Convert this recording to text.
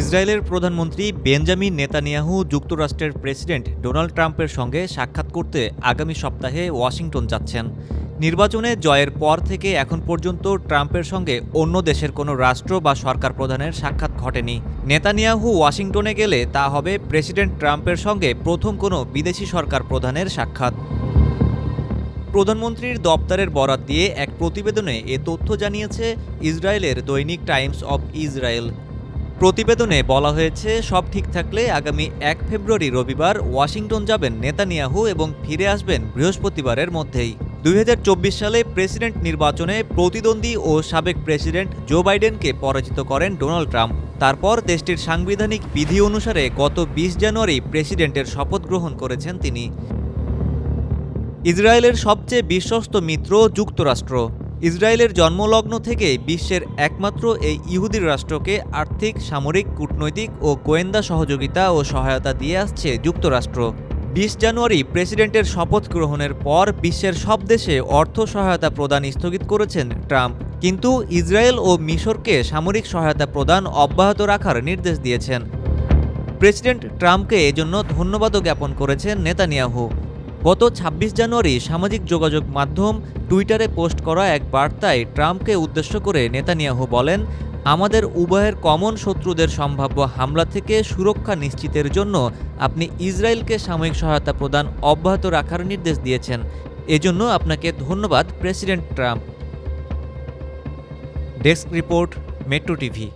ইসরায়েলের প্রধানমন্ত্রী Benjamin Netanyahu যুক্তরাষ্ট্রের প্রেসিডেন্ট ডোনাল্ড ট্রাম্পের সঙ্গে সাক্ষাৎ করতে আগামী সপ্তাহে ওয়াশিংটন যাচ্ছেন। নির্বাচনে জয়ের পর থেকে এখন পর্যন্ত ট্রাম্পের সঙ্গে অন্য দেশের কোনো রাষ্ট্র বা সরকার প্রধানের সাক্ষাৎ ঘটেনি। নেতানিয়াহু ওয়াশিংটনে গেলে তা হবে প্রেসিডেন্ট ট্রাম্পের সঙ্গে প্রথম কোনো বিদেশি সরকার প্রধানের সাক্ষাৎ। প্রধানমন্ত্রীর দপ্তরের বরাত দিয়ে এক প্রতিবেদনে এ তথ্য জানিয়েছে ইসরায়েলের দৈনিক টাইমস অব ইসরায়েল। প্রতিবেদনে বলা হয়েছে, সব ঠিক থাকলে আগামী এক ফেব্রুয়ারি রবিবার ওয়াশিংটন যাবেন নেতানিয়াহু এবং ফিরে আসবেন বৃহস্পতিবারের মধ্যেই। দুই হাজার চব্বিশ সালে প্রেসিডেন্ট নির্বাচনে প্রতিদ্বন্দ্বী ও সাবেক প্রেসিডেন্ট জো বাইডেনকে পরাজিত করেন ডোনাল্ড ট্রাম্প। তারপর দেশটির সাংবিধানিক বিধি অনুসারে গত বিশ জানুয়ারি প্রেসিডেন্টের শপথ গ্রহণ করেছেন তিনি। ইসরায়েলের সবচেয়ে বিশ্বস্ত মিত্র যুক্তরাষ্ট্র। ইসরায়েলের জন্মলগ্ন থেকে বিশ্বের একমাত্র এই ইহুদির রাষ্ট্রকে আর্থিক, সামরিক, কূটনৈতিক ও গোয়েন্দা সহযোগিতা ও সহায়তা দিয়ে আসছে যুক্তরাষ্ট্র। বিশ জানুয়ারি প্রেসিডেন্টের শপথ গ্রহণের পর বিশ্বের সব দেশে অর্থ সহায়তা প্রদান স্থগিত করেছেন ট্রাম্প। কিন্তু ইসরায়েল ও মিশরকে সামরিক সহায়তা প্রদান অব্যাহত রাখার নির্দেশ দিয়েছেন। প্রেসিডেন্ট ট্রাম্পকে এজন্য ধন্যবাদও জ্ঞাপন করেছেন নেতানিয়াহু। গত ২৬ জানুয়ারি সামাজিক যোগাযোগ মাধ্যম টুইটারে পোস্ট করা এক বার্তায় ট্রাম্পকে উদ্দেশ্য করে নেতানিয়াহু বলেন, আমাদের উভয়ের কমন শত্রুদের সম্ভাব্য হামলা থেকে সুরক্ষা নিশ্চিতের জন্য আপনি ইসরায়েলকে সাময়িক সহায়তা প্রদান অব্যাহত রাখার নির্দেশ দিয়েছেন। এজন্য আপনাকে ধন্যবাদ, president Trump. Desk report, metro TV.